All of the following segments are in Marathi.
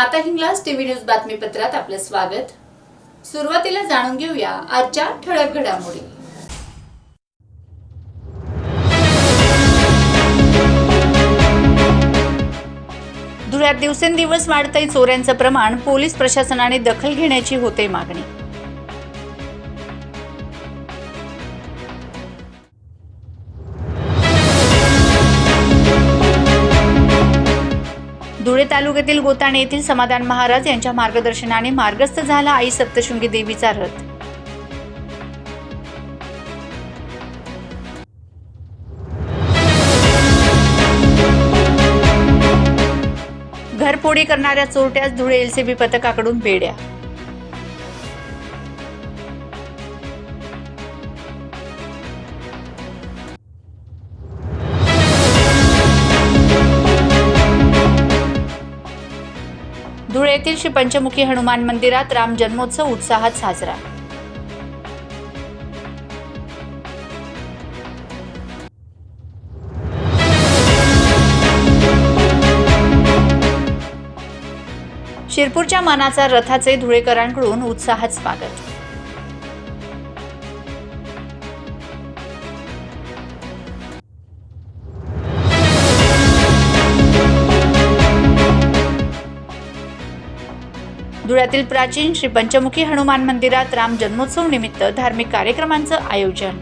माता हिंगलाज टीव्ही न्यूज बातमीपत्रात आपलं स्वागत. सुरुवातीला जाणून घेऊया आजच्या ठळक घडामोडी. धुळ्यात दिवसेंदिवस वाढतंय चोऱ्यांचं प्रमाण पोलीस प्रशासनाने दखल घेण्याची होते मागणी. धुळे तालुक्यातील गोताणे येथील समाधान महाराज यांच्या मार्गदर्शनाने मार्गस्थ झाला आई सप्तशृंगी देवीचा रथ. घरफोडी करणाऱ्या चोरट्यास धुळे एलसीबी पथकाकडून बेड्या. धुळे येथील श्री पंचमुखी हनुमान मंदिरात राम जन्मोत्सव उत्साहात साजरा. शिरपूरच्या मानाचा रथाचे धुळेकरांकडून उत्साहात स्वागत. धुळ्यातील प्राचीन श्री पंचमुखी हनुमान मंदिरात राम जन्मोत्सव निमित्त धार्मिक कार्यक्रमांचं आयोजन.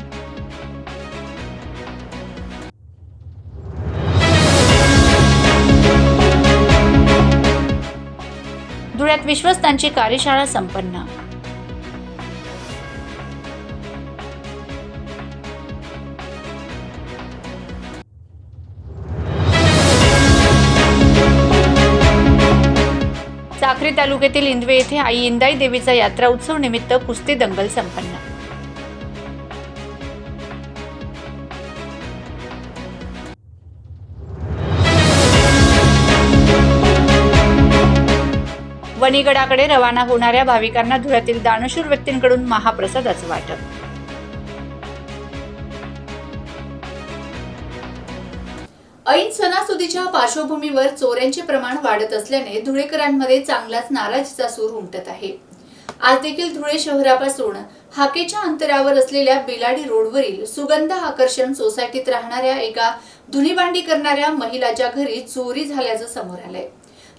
धुळ्यात विश्वस्तांची कार्यशाळा संपन्न. साक्री तालुक्यातील इंदवे येथे आई इंदाई देवीचा यात्रा उत्सव निमित्त कुस्ती दंगल संपन्न. वणीगडाकडे रवाना होणाऱ्या भाविकांना धुळ्यातील दानशूर व्यक्तींकडून महाप्रसादाचं वाटप. ऐन सणासुदीच्या पार्श्वभूमीवर चोऱ्यांचे प्रमाण वाढत असल्याने धुळेकरांमध्ये चांगलाच नाराजीचा सूर उमटत आहे. आज देखील धुळे शहरापासून हाकेच्या अंतरावर असलेल्या बिलाडी रोडवरील सुगंध आकर्षण सोसायटीत राहणाऱ्या एका धुनीभांडी करणाऱ्या महिलाच्या घरी चोरी झाल्याचं समोर आलंय.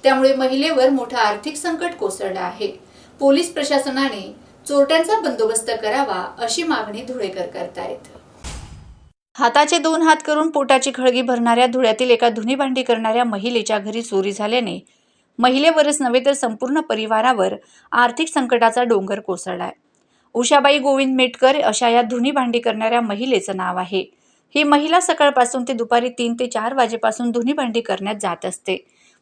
त्यामुळे महिलेवर मोठं आर्थिक संकट कोसळलं आहे. पोलीस प्रशासनाने चोरट्यांचा बंदोबस्त करावा अशी मागणी धुळेकर करतायत. हाताचे दोन हात करून पोटाची खळगी भरणाऱ्या धुळ्यातील एका धुनी भांडी करणाऱ्या महिलेच्या घरी चोरी झाल्याने महिलेवरच नव्हे तर संपूर्ण परिवारावर आर्थिक संकटाचा डोंगर कोसळलाय. उषाबाई गोविंद मेटकर अशा या धुनी भांडी करणाऱ्या महिलेचं नाव आहे. ही महिला सकाळपासून ते दुपारी तीन ते चार वाजेपासून धुनी भांडी करण्यात जात असते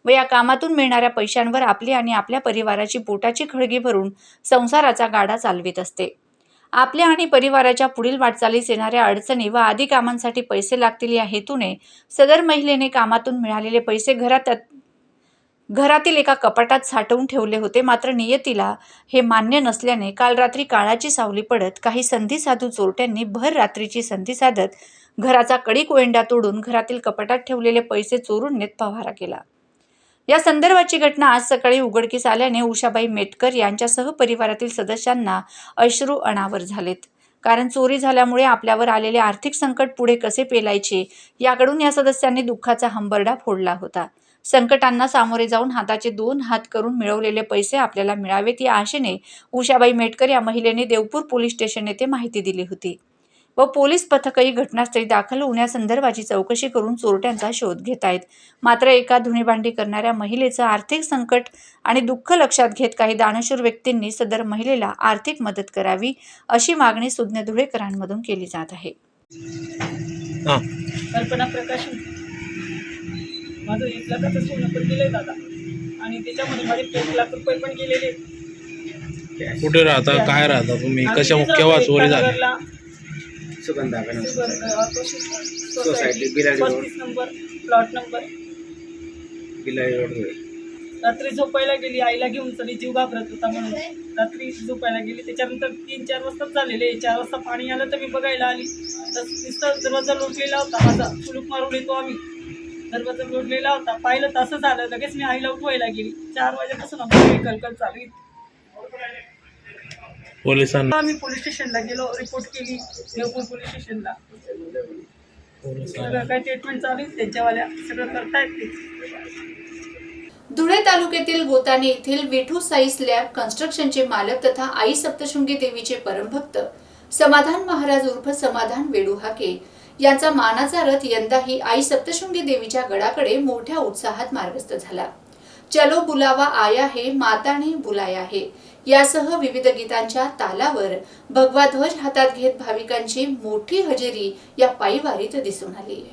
व या कामातून मिळणाऱ्या पैशांवर आपली आणि आपल्या परिवाराची पोटाची खळगी भरून संसाराचा गाडा चालवित असते. आपल्या आणि परिवाराच्या पुढील वाटचालीस येणाऱ्या अडचणी व आदी कामांसाठी पैसे लागतील या हेतूने सदर महिलेने कामातून मिळालेले पैसे घरात घरातील एका कपाटात साठवून ठेवले होते. मात्र नियतीला हे मान्य नसल्याने काल रात्री काळाची सावली पडत काही संधी साधू चोरट्यांनी भर रात्रीची संधी साधत घराचा कडी कोयंडा तोडून घरातील कपाटात ठेवलेले पैसे चोरून नेत पवारा केला. या संदर्भाची घटना आज सकाळी उघडकीस आल्याने उषाबाई मेटकर यांच्यासह परिवारातील सदस्यांना अश्रू अनावर झालेत. कारण चोरी झाल्यामुळे आपल्यावर आलेले आर्थिक संकट पुढे कसे पेलायचे याकडून या सदस्यांनी दुःखाचा हंबरडा फोडला होता. संकटांना सामोरे जाऊन हाताचे दोन हात करून मिळवलेले पैसे आपल्याला मिळावेत या आशेने उषाबाई मेटकर या महिलेने देवपूर पोलीस स्टेशन येथे माहिती दिली होती. व पोलीस पथकही घटनास्थळी दाखल होण्यासंदर्भाची चौकशी करून चोरट्यांचा शोध घेत आहेत. मात्र एका धुणीभांडी करणाऱ्या महिलेचं आर्थिक संकट आणि दुःख लक्षात घेत काही दानशूर व्यक्तींनी सदर महिलेला आर्थिक मदत करावी अशी मागणी सुज्ञ धुळेकरांमधून केली जात आहे. हां. कल्पना प्रकाश माझं एक लाखाचं सोनं पण गेलंय दादा. आणि त्याच्यामध्ये माझे एक लाख रुपये पण गेलेले कुठे राहता? काय राहता तुम्ही? कशा केव्हा चोरी झाली? Sugandha society Biladi road. Number plot number बिलाई रोड रात्री झोपायला गेली आईला घेऊन सगळी जीव घाबरत होता म्हणून. रात्री झोपायला गेली त्याच्यानंतर तीन चार वाजताच झालेले चार वाजता पाणी आलं तर मी बघायला आली. तर नुसतं दरवाजा लोटलेला होता. माझा कुलूप मारून येतो आम्ही. दरवाजा जोडलेला होता. पाहिलं तसं झालं. लगेच मी आईला उठवायला गेली. चार वाजेपासून आमची कलकल चालू. पोलिसांना. आम्ही पोलीस स्टेशनला गेलो रिपोर्ट केली देवपूर पोलीस स्टेशनला. सगळं काय ट्रीटमेंट चालू आहे त्यांच्यावाल्या सगळं करतायत ते. धुळे तालुक्यातील गोताणे येथील विठू साई स्लॅब कन्स्ट्रक्शनचे मालक तथा आई सप्तशृंगी देवीचे परमभक्त समाधान महाराज उर्फ समाधान वेडू हाके यांचा मानाचा रथ यंदाही आई सप्तशृंगी देवीच्या गडाकडे मोठ्या उत्साहात मार्गस्थ झाला. चलो बुलावा आया है माता ने बुलाया है. यासह विविध गीतांच्या तालावर भगवा ध्वज हातात घेत भाविकांची मोठी हजेरी या पायीवारीत दिसून आली.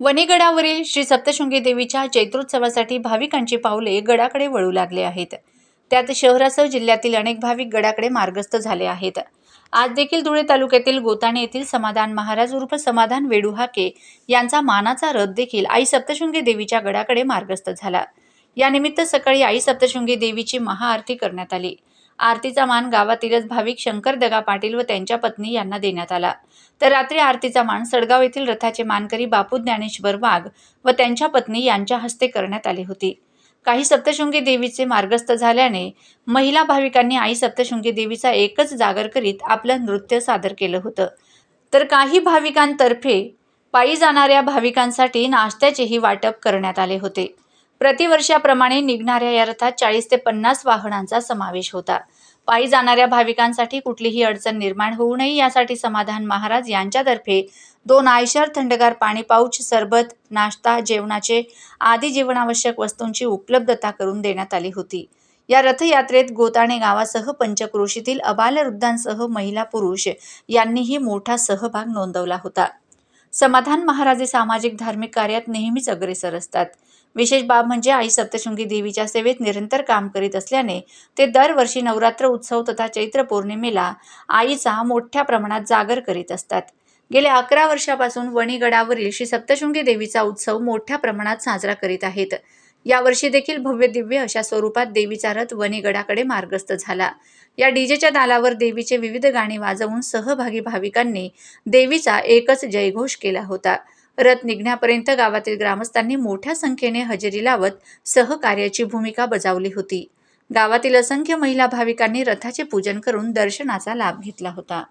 वनेगडावरील श्री सप्तशृंगी देवीच्या चैत्रोत्सवासाठी भाविकांची पावले गडाकडे वळू लागले आहेत. त्यात शहरासह जिल्ह्यातील अनेक भाविक गडाकडे मार्गस्थ झाले आहेत. आज देखील धुळे तालुक्यातील गोताणे येथील समाधान महाराज उर्फ समाधान वेडुहाके यांचा मानाचा रथ देखील आई सप्तशृंगी देवीच्या गडाकडे मार्गस्थ झाला. यानिमित्त सकाळी आई सप्तशृंगी देवीची महाआरती करण्यात आली. आरतीचा मान गावातीलच भाविक शंकर दगा पाटील व त्यांच्या पत्नी यांना देण्यात आला. तर रात्री आरतीचा मान सडगाव येथील रथाचे मानकरी बापू ज्ञानेश्वर वाघ व त्यांच्या पत्नी यांच्या हस्ते करण्यात आली होती. काही सप्तशृंगी देवीचे मार्गस्थ झाल्याने महिला भाविकांनी आई सप्तशृंगी देवीचा एकच जागर करीत आपलं नृत्य सादर केलं होतं. तर काही भाविकांतर्फे पायी जाणाऱ्या भाविकांसाठी नाश्त्याचेही वाटप करण्यात आले होते. प्रतिवर्षाप्रमाणे निघणाऱ्या या रथात चाळीस ते पन्नास वाहनांचा समावेश होता. पायी जाणाऱ्या भाविकांसाठी कुठलीही अडचण निर्माण होऊ नये यासाठी समाधान महाराज यांच्यातर्फे दोन आयशर थंडगार पाणी पाऊच सरबत नाश्ता जेवणाचे आदी जीवनावश्यक वस्तूंची उपलब्धता करून देण्यात आली होती. या रथयात्रेत गोताणे गावासह पंचक्रोशीतील अबालवृद्धांसह महिला पुरुष यांनीही मोठा सहभाग नोंदवला होता. समाधान महाराजे सामाजिक धार्मिक कार्यात नेहमीच अग्रेसर असतात. विशेष बाब म्हणजे आई सप्तशृंगी देवीच्या सेवेत निरंतर काम करीत असल्याने ते दरवर्षी नवरात्र उत्सव तथा चैत्र पौर्णिमेला आईचा मोठ्या प्रमाणात जागर करीत असतात. गेल्या अकरा वर्षापासून वणीगडावरील श्री सप्तशृंगी देवीचा उत्सव मोठ्या प्रमाणात साजरा करीत आहेत. यावर्षी देखील भव्य दिव्य अशा स्वरूपात देवीचा रथ वणीगडाकडे मार्गस्थ झाला. या डीजेच्या दालावर देवीचे विविध गाणी वाजवून सहभागी भाविकांनी देवीचा एकच जयघोष केला होता. रथ निघण्यापर्यंत गावातील ग्रामस्थांनी मोठ्या संख्येने हजेरी लावत सहकार्याची भूमिका बजावली होती. गावातील असंख्य महिला भाविकांनी रथाचे पूजन करून दर्शनाचा लाभ घेतला होता.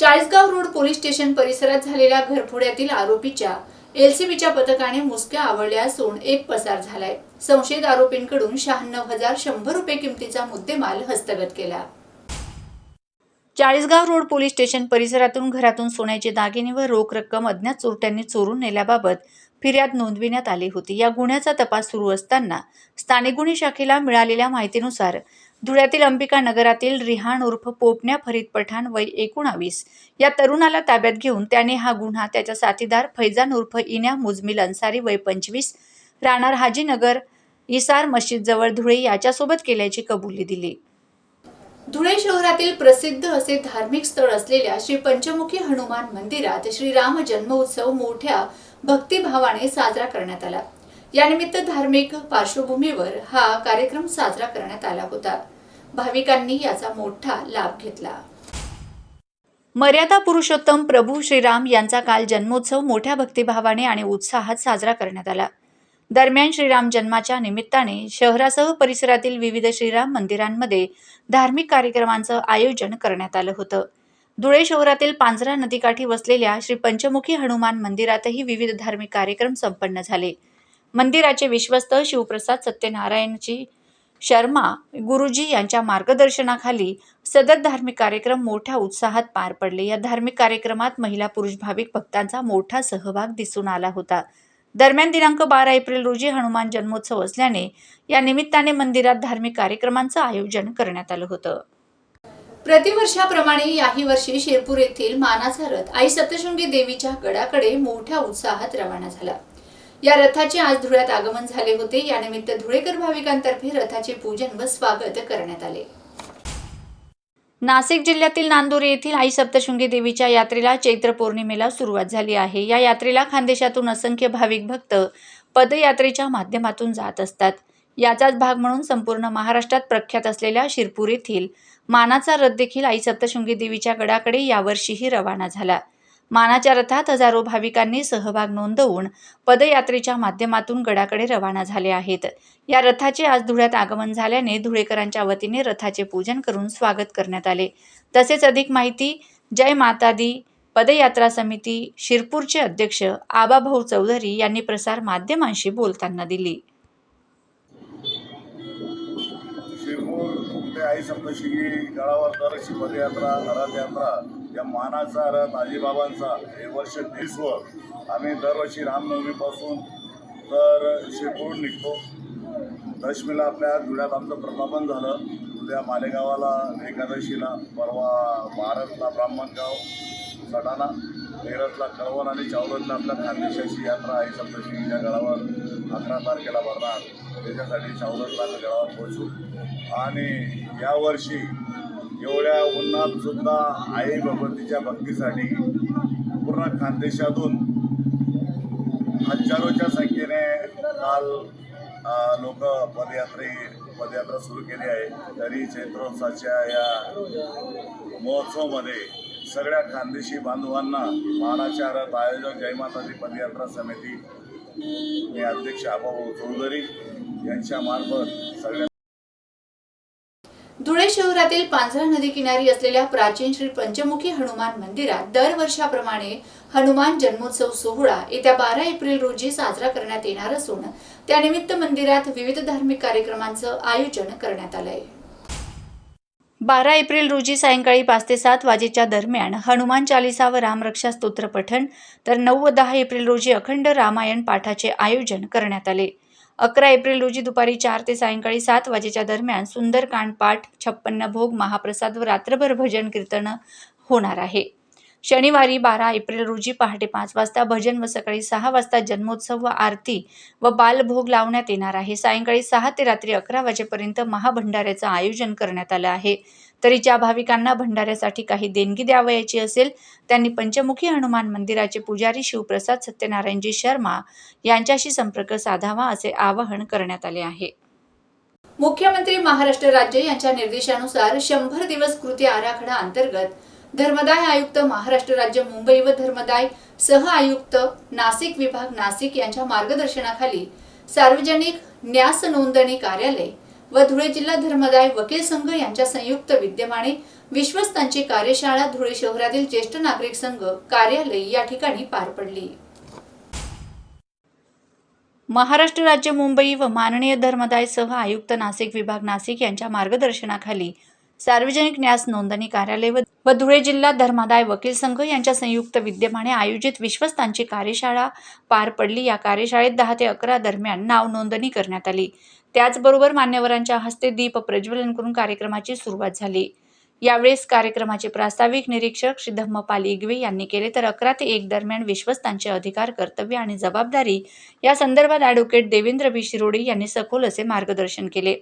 चाळीसगाव रोड पोलीस स्टेशन परिसरात झालेल्या घरफोड्यातील आरोपीच्या एलसीबीच्या पथकाने मुसक्या आवडल्या असून एक पसार झालाय. संशयित आरोपींकडून शहाण्णव हजार शंभर रुपये किमतीचा मुद्देमाल हस्तगत केला. चाळीसगाव रोड पोलीस स्टेशन परिसरातून घरातून सोन्याचे दागिने व रोख रक्कम अज्ञात चोरट्यांनी चोरून नेल्याबाबत फिर्याद नोंदविण्यात आली होती. या गुन्ह्याचा तपास सुरू असताना स्थानिक गुन्हे शाखेला मिळालेल्या माहितीनुसार धुळ्यातील अंबिका नगरातील रिहाण उर्फ पोपण्या फरीद पठाण वय एकोणावीस या तरुणाला ताब्यात घेऊन त्याने हा गुन्हा त्याच्या साथीदार फैजान उर्फ इन्या मुजमिल अन्सारी वय पंचवीस राहणार हाजीनगर इसार मस्जिदजवळ धुळे याच्यासोबत केल्याची कबुली दिली. धुळे शहरातील प्रसिद्ध असे धार्मिक स्थळ असलेल्या श्री पंचमुखी हनुमान मंदिरात श्रीराम जन्मोत्सव मोठ्या भक्तिभावाने साजरा करण्यात आला. यानिमित्त धार्मिक पार्श्वभूमीवर हा कार्यक्रम साजरा करण्यात आला होता. भाविकांनी याचा मोठा लाभ घेतला. मर्यादा पुरुषोत्तम प्रभू श्रीराम यांचा काल जन्मोत्सव मोठ्या भक्तिभावाने आणि उत्साहात साजरा करण्यात आला. दरम्यान श्रीराम जन्माच्या निमित्ताने शहरासह परिसरातील विविध श्रीराम मंदिरांमध्ये धार्मिक कार्यक्रमांचं आयोजन करण्यात आलं होतं. धुळे शहरातील पांझरा नदीकाठी वसलेल्या श्री पंचमुखी हनुमान मंदिरातही विविध धार्मिक कार्यक्रम संपन्न झाले. मंदिराचे विश्वस्त शिवप्रसाद सत्यनारायणजी शर्मा गुरुजी यांच्या मार्गदर्शनाखाली सदर धार्मिक कार्यक्रम मोठ्या उत्साहात पार पडले. या धार्मिक कार्यक्रमात महिला पुरुष भाविक भक्तांचा मोठा सहभाग दिसून आला होता. दरम्यान दिनांक बारा एप्रिल रोजी हनुमान जन्मोत्सव असल्याने या निमित्ताने मंदिरात धार्मिक कार्यक्रमांचं आयोजन करण्यात आलं होतं. प्रतिवर्षाप्रमाणे याही वर्षी शिरपूर येथील मानाचा रथ आई सप्तशृंगी देवीच्या गडाकडे मोठ्या उत्साहात रवाना झाला. या रथाचे आज धुळ्यात आगमन झाले होते. यानिमित्त धुळेकर भाविकांतर्फे रथाचे पूजन व स्वागत करण्यात आले. नाशिक जिल्ह्यातील नांदोरी येथील आई सप्तशृंगी देवीच्या यात्रेला चैत्र पौर्णिमेला सुरुवात झाली आहे. या यात्रेला खानदेशातून असंख्य भाविक भक्त पदयात्रेच्या माध्यमातून जात असतात. याचाच भाग म्हणून संपूर्ण महाराष्ट्रात प्रख्यात असलेल्या शिरपूर येथील मानाचा रथ देखील आई सप्तशृंगी देवीच्या गडाकडे यावर्षीही रवाना झाला. मानाच्या रथात हजारो भाविकांनी सहभाग नोंदवून पदयात्रेच्या माध्यमातून गडाकडे रवाना झाले आहेत. या रथाचे आज धुळ्यात आगमन झाल्याने धुळेकरांच्या वतीने रथाचे पूजन करून स्वागत करण्यात आले. तसेच अधिक माहिती जय माता दी पदयात्रा समिती शिरपूरचे अध्यक्ष आबाभाऊ चौधरी यांनी प्रसार माध्यमांशी बोलताना दिली. आई सप्तशिगी गडावर दरशी पदयात्रा रथयात्रा या मानाचा रथ आजीबाबांचा हे वर्ष तीसवर आम्ही दरवर्षी रामनवमीपासून तर शिरपूर निघतो. दशमीला आपल्या धुळ्यात आमचं प्रतापन झालं. उद्या मालेगावाला एकादशीला परवा महाराजला ब्राह्मणगाव सटाणा नेरजला कळवण आणि चावलतला आपल्या खानदेशाची यात्रा आहे. सप्तशी या गडावर अकरा तारखेला भरणार. त्याच्यासाठी चावलतला गडावर पोहोचू. आणि यावर्षी एवढ्या उन्हातसुद्धा आई भगवतीच्या भक्तीसाठी पूर्ण खानदेशातून हजारोच्या संख्येने काल लोक पदयात्रे पदयात्रा सुरू केली आहे. तरी चैत्रोत्सवाच्या या महोत्सवामध्ये सगळ्या खानदेशी बांधवांना मानाच्या रथ आयोजक जयमाताजी पदयात्रा समिती मी अध्यक्ष आबाभाऊ चौधरी यांच्या मार्फत सगळ्या धुळे शहरातील पांझरा नदी किनारी असलेल्या प्राचीन श्री पंचमुखी हनुमान मंदिरात दरवर्षाप्रमाणे हनुमान जन्मोत्सव सोहळा येत्या बारा एप्रिल रोजी साजरा करण्यात येणार असून त्यानिमित्त मंदिरात विविध धार्मिक कार्यक्रमांचं आयोजन करण्यात आलं आहे बारा एप्रिल रोजी सायंकाळी पाच ते सात वाजेच्या दरम्यान हनुमान चालिसा व रामरक्षा स्तोत्र पठण तर नऊ व दहा एप्रिल रोजी अखंड रामायण पाठाचे आयोजन करण्यात आले. अकरा एप्रिल रोजी दुपारी चार ते सायंकाळी सात वाजेच्या दरम्यान सुंदरकांड पाठ छप्पन्न भोग महाप्रसाद व रात्रभर भजन कीर्तन होणार आहे. शनिवारी बारा एप्रिल रोजी पहाटे पाच वाजता भजन व सकाळी सहा वाजता जन्मोत्सव व आरती व बालभोग लावण्यात येणार आहे. सायंकाळी सहा ते रात्री अकरा वाजेपर्यंत महाभंडाऱ्याचं आयोजन करण्यात आलं आहे. तरी ज्या भाविकांना भंडाऱ्यासाठी काही देणगी द्यावयाची असेल त्यांनी पंचमुखी हनुमान मंदिराचे पुजारी शिवप्रसाद सत्यनारायणजी शर्मा यांच्याशी संपर्क साधावा असे आवाहन करण्यात आले आहे. मुख्यमंत्री महाराष्ट्र राज्य यांच्या निर्देशानुसार शंभर दिवस कृती आराखडा अंतर्गत धर्मदाय आयुक्त महाराष्ट्र राज्य मुंबई व धर्मदाय सह आयुक्त नाशिक विभाग नाशिक यांच्या मार्गदर्शनाखाली सार्वजनिक न्यास नोंदणी कार्यालय व धुळे जिल्हा धर्मदाय वकील संघ यांच्या संयुक्त विद्यमाने विश्वस्तांची कार्यशाळा धुळे शहरातील ज्येष्ठ नागरिक संघ कार्यालय या ठिकाणी पार पडली. महाराष्ट्र राज्य मुंबई व माननीय धर्मदाय सह आयुक्त नाशिक विभाग नाशिक यांच्या मार्गदर्शनाखाली सार्वजनिक न्यास नोंदणी कार्यालय व धुळे जिल्हा धर्मादाय वकील संघ यांच्या संयुक्त विद्यमाने आयोजित विश्वस्तांची कार्यशाळा पार पडली. या कार्यशाळेत दहा ते अकरा दरम्यान नाव नोंदणी करण्यात आली. त्याचबरोबर मान्यवरांच्या हस्ते दीप प्रज्वलन करून कार्यक्रमाची सुरुवात झाली. यावेळेस कार्यक्रमाचे प्रास्ताविक निरीक्षक श्री धम्मपाल इगवे यांनी केले. तर अकरा ते एक दरम्यान विश्वस्तांचे अधिकार कर्तव्य आणि जबाबदारी या संदर्भात ॲडव्होकेट देवेंद्र बी शिरोडे यांनी सखोल असे मार्गदर्शन केले.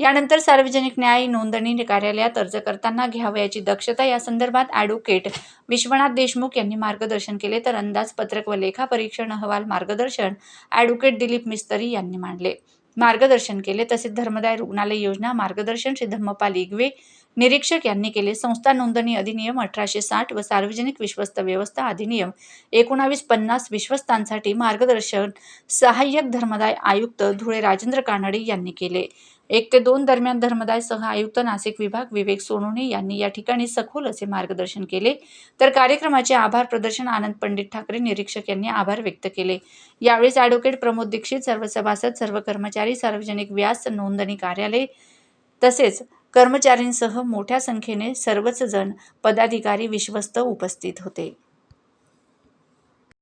यानंतर सार्वजनिक न्याय नोंदणी कार्यालयात अर्ज करताना घ्यावयाची दक्षता या संदर्भात ॲडव्होकेट विश्वनाथ देशमुख यांनी मार्गदर्शन केले तर अंदाजपत्रक व लेखापरीक्षण अहवाल मार्गदर्शन ॲडव्होकेट दिलीप मिस्तरी यांनी मांडले. मार्गदर्शन केले तसेच धर्मदाय रुग्णालय योजना मार्गदर्शन श्री धम्मपाल इगवे निरीक्षक यांनी केले. संस्था नोंदणी अधिनियम अठराशे साठ व सार्वजनिक विश्वस्त व्यवस्था अधिनियम एकोणावीस पन्नास विश्वस्तांसाठी मार्गदर्शन सहाय्यक धर्मदाय आयुक्त धुळे राजेंद्र कानडे यांनी केले. एक ते दोन दरम्यान धर्मदाय सह आयुक्त नाशिक विभाग विवेक सोनोने यांनी या ठिकाणी सखोल असे मार्गदर्शन केले. तर कार्यक्रमाचे आभार प्रदर्शन आनंद पंडित ठाकरे निरीक्षक यांनी आभार व्यक्त केले. यावेळेस ॲडव्होकेट प्रमोद दीक्षित सर्व सभासद सर्व कर्मचारी सार्वजनिक व्यास नोंदणी कार्यालय तसेच कर्मचाऱ्यांसह मोठ्या संख्येने सर्वच जण पदाधिकारी विश्वस्त उपस्थित होते.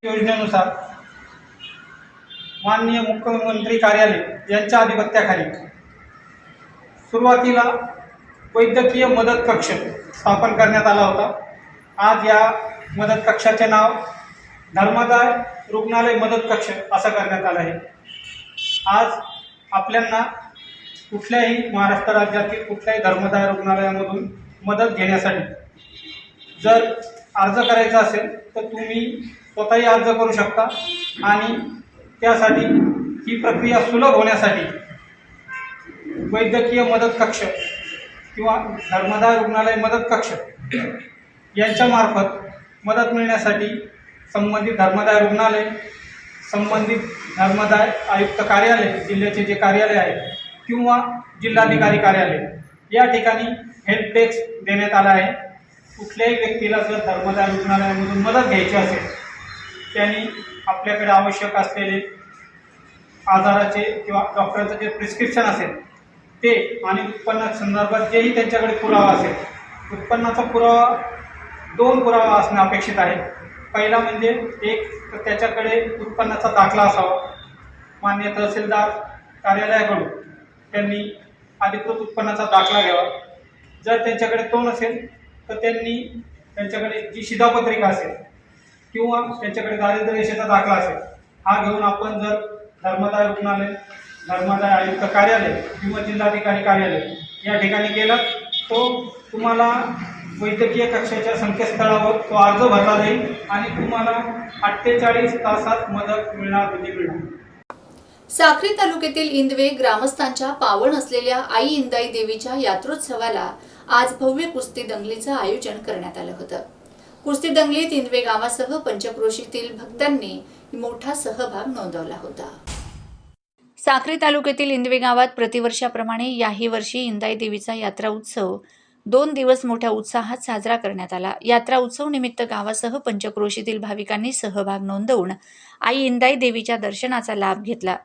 योजनेनुसार माननीय मुख्यमंत्री कार्यालय यांच्या अधिपत्याखाली सुरुवातीला वैद्यकीय मदत कक्ष स्थापन करण्यात आला होता. आज या मदत कक्षाचे नाव धर्मदाय रुग्णालय मदत कक्ष असं करण्यात आलं आहे. आज आपल्यांना कुठल्याही महाराष्ट्र राज्यातील कुठल्याही धर्मदाय रुग्णालयामधून मदत घेण्यासाठी जर अर्ज करायचा असेल तर तुम्ही स्वतःही अर्ज करू शकता आणि त्यासाठी ही प्रक्रिया सुलभ होण्यासाठी वैद्यकीय मदत कक्ष किंवा धर्मदाय रुग्णालय मदत कक्ष यांच्यामार्फत मदत मिळण्यासाठी संबंधित धर्मदाय रुग्णालय संबंधित धर्मदाय आयुक्त कार्यालय जिल्ह्याचे जे कार्यालय आहे किंवा जिल्हाधिकारी कार्यालय. या ठिकाणी हेल्प डेस्क देण्यात आला आहे. कुठल्याही व्यक्तीला जर धर्मदाय रुग्णालयामधून मदत घ्यायची असेल त्यांनी आपल्याकडे आवश्यक असलेले आजाराचे किंवा डॉक्टरचं जे प्रिस्क्रिप्शन असेल ते आणि उत्पन्ना संदर्भात जेही त्यांच्याकडे पुरावा असेल उत्पन्नाचा पुरावा दोन पुरावा असणे अपेक्षित आहे. पहिला म्हणजे एक तर त्याच्याकडे उत्पन्नाचा दाखला असावा. मान्य तहसीलदार कार्यालयाकडून त्यांनी अधिकृत उत्पन्नाचा दाखला घ्यावा. जर त्यांच्याकडे तो नसेल तर त्यांनी त्यांच्याकडे जी शिधापत्रिका असेल किंवा त्यांच्याकडे दारिद्र्य रेषेचा दाखला असेल हा घेऊन आपण जर धर्मदाय रुग्णालय धर्मदाय आयुक्त कार्यालय किंवा जिल्हाधिकारी कार्यालय या ठिकाणी गेला तो तुम्हाला वैद्यकीय कक्षाच्या संकेतस्थळावर तो अर्ज भरला जाईल आणि तुम्हाला अठ्ठेचाळीस तासात मदत मिळणार म्हणजे मिळणार. साक्री तालुक्यातील इंदवे ग्रामस्थांच्या पावन असलेल्या आई इंदाई देवीच्या यात्रोत्सवाला आज भव्य कुस्ती दंगलीचं आयोजन करण्यात आलं होतं. कुस्ती दंगलीत इंदवे गावासह पंचक्रोशीतील भक्तांनी मोठा सहभाग नोंदवला होता. साक्री तालुक्यातील इंदवे गावात प्रतिवर्षाप्रमाणे याही वर्षी इंदाई देवीचा यात्रा उत्सव दोन दिवस मोठ्या उत्साहात साजरा करण्यात आला. यात्रा उत्सव निमित्त गावासह पंचक्रोशीतील भाविकांनी सहभाग नोंदवून आई इंदाई देवीच्या दर्शनाचा लाभ घेतला.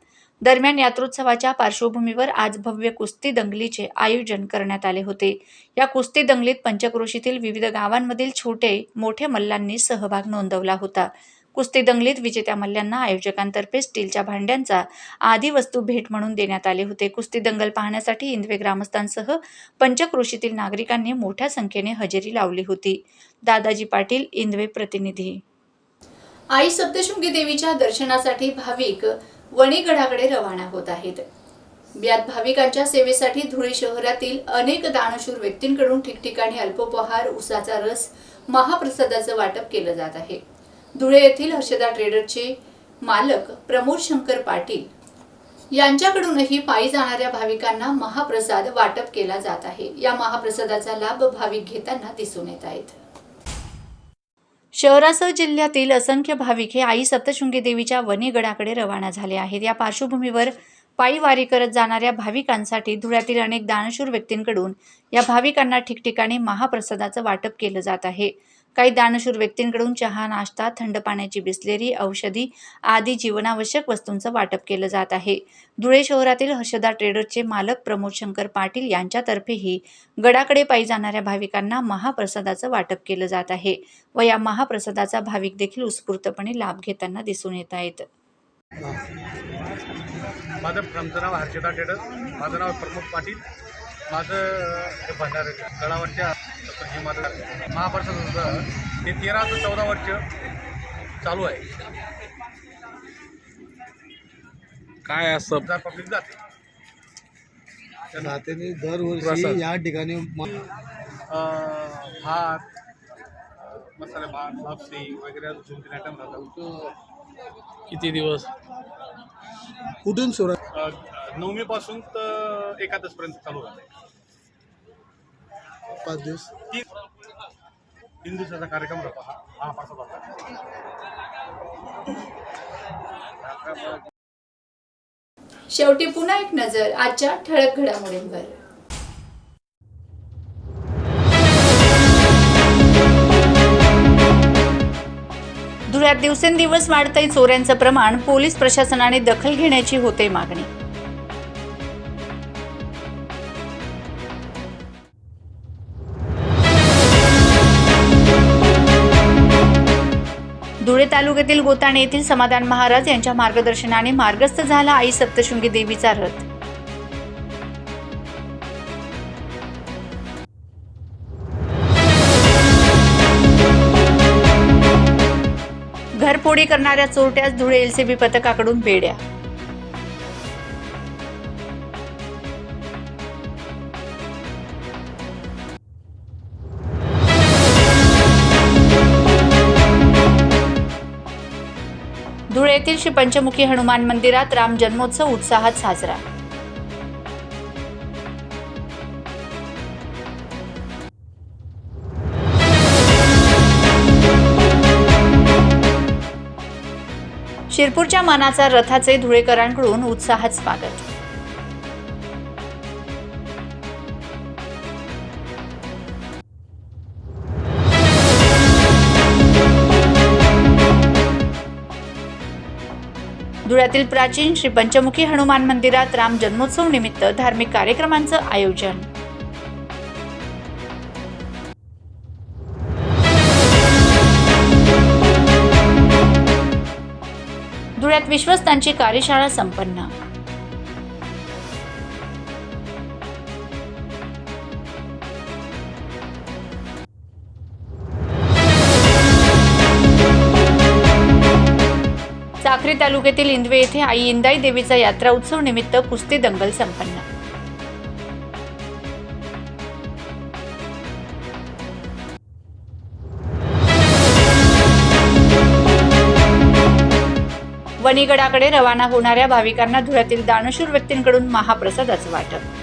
दरम्यान यात्रोत्सवाच्या पार्श्वभूमीवर आज भव्य कुस्ती दंगलीचे आयोजन करण्यात आले होते. या कुस्ती दंगलीत पंचक्रोशीतील विविध गावांमधील छोटे मोठे मल्लांनी सहभाग नोंदवला होता. कुस्ती दंगलीत विजेत्या मल्ल्यांना आयोजकांतर्फे स्टीलच्या भांड्यांचा आदी वस्तू भेट म्हणून देण्यात आले होते. कुस्ती दंगल पाहण्यासाठी इंदवे ग्रामस्थांसह पंचक्रोशीतील नागरिकांनी मोठ्या संख्येने हजेरी लावली होती. दादाजी पाटील इंदवे प्रतिनिधी. आई सप्तशृंगी देवीच्या दर्शनासाठी भाविक वणीगडाकडे रवाना होत आहेत. यात भाविकांच्या सेवेसाठी धुळे शहरातील अनेक दानशूर व्यक्तींकडून ठिकठिकाणी अल्पोपहार उसाचा रस महाप्रसादाचं वाटप केलं जात आहे. धुळे येथील हर्षदा ट्रेडरचे मालक प्रमोद शंकर पाटील यांच्याकडूनही पायी जाणाऱ्या भाविकांना महाप्रसाद वाटप केला जात आहे. या महाप्रसादाचा लाभ भाविक घेताना दिसून येत आहेत. शहरासह जिल्ह्यातील असंख्य भाविक हे आई सप्तशृंगी देवीच्या वनीगडाकडे रवाना झाले आहेत. या पार्श्वभूमीवर पायी वारी करत जाणाऱ्या भाविकांसाठी धुळ्यातील अनेक दानशूर व्यक्तींकडून या भाविकांना ठिकठिकाणी महाप्रसादाचं वाटप केलं जात आहे. काही दानशूर व्यक्तींकडून चहा नाश्ता थंड पाण्याची बिस्लेरी औषधी आदी जीवनावश्यक वस्तूंचं वाटप केलं जात आहे. धुळे शहरातील हर्षदा ट्रेडरचे मालक प्रमोद शंकर पाटील यांच्यातर्फेही गडाकडे पायी जाणाऱ्या भाविकांना महाप्रसादाचं वाटप केलं जात आहे व या महाप्रसादाचा भाविक देखील उत्स्फूर्तपणे लाभ घेताना दिसून येत आहेत. माझं नाव हर्षदा टेडर माझं नाव प्रमोद पाटील. माझं हे भंडार गडावरच्या हे होतं. ते तेरा ते चौदा वर्ष चालू आहे. काय असं? जर पब्लिक जाते. नात्याने दरवर्षी. या ठिकाणी भात मसाले भात लापसी वगैरे अजून तीन आयटम राहतात. किती दिवस? कुठून सुरू अं, नवमीपासून तर एकादशपर्यंत चालू आहे पाच दिवस. तीन तीन दिवसाचा कार्यक्रम राहतो हा. शेवटी पुन्हा एक नजर आजच्या ठळक घडामोडींवर. धुळ्यात दिवसेंदिवस वाढतंय चोऱ्यांचं प्रमाण पोलीस प्रशासनाने दखल घेण्याची होते मागणी. धुळे तालुक्यातील गोताणे येथील समाधान महाराज यांच्या मार्गदर्शनाने मार्गस्थ झाला आई सप्तशृंगी देवीचा रथ. घरफोडी करणाऱ्या चोरट्यास धुळे एलसीबी पथकाकडून बेड्या. मुंबईतील श्री पंचमुखी हनुमान मंदिरात राम जन्मोत्सव उत्साहात साजरा. शिरपूरच्या मानाचा रथाचे धुळेकरांकडून उत्साहात स्वागत. धुळ्यातील प्राचीन श्री पंचमुखी हनुमान मंदिरात राम जन्मोत्सव निमित्त धार्मिक कार्यक्रमांचं आयोजन. धुळ्यात विश्वस्तांची कार्यशाळा संपन्न. साक्री तालुक्यातील इंदवे येथे आई इंदाई देवीचा यात्रा उत्सव निमित्त कुस्ती दंगल संपन्न. वणीगडाकडे रवाना होणाऱ्या भाविकांना धुळ्यातील दानशूर व्यक्तींकडून महाप्रसादाचं वाटप.